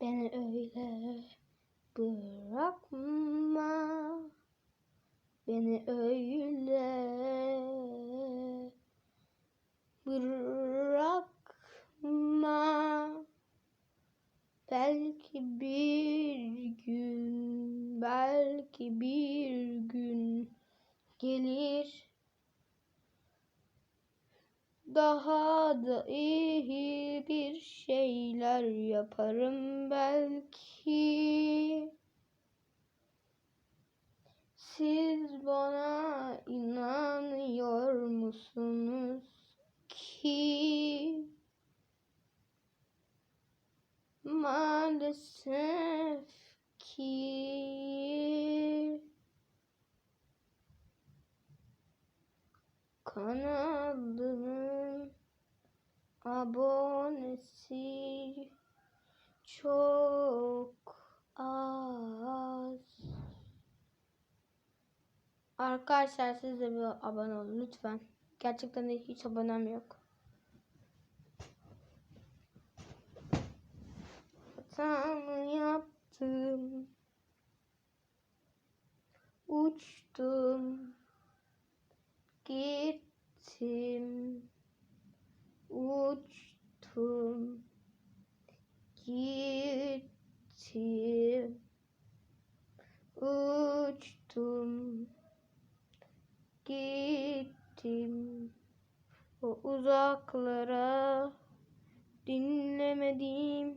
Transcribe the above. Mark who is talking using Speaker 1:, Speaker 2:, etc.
Speaker 1: Beni öyle bırakma. Beni öyle bırakma. Belki bir gün, belki bir gün gelir. Daha da iyi bir şeyler yaparım belki. Siz bana inanıyor musunuz ki? Maalesef ki kanalımın abonesi çok az. Arkadaşlar siz de bir abone olun lütfen. Gerçekten de hiç abonem yok. Hatamı yaptım. Uçtum. Gittim. Uçtum. Gittim. Uçtum. Gittim. O uzaklara dinlemedim.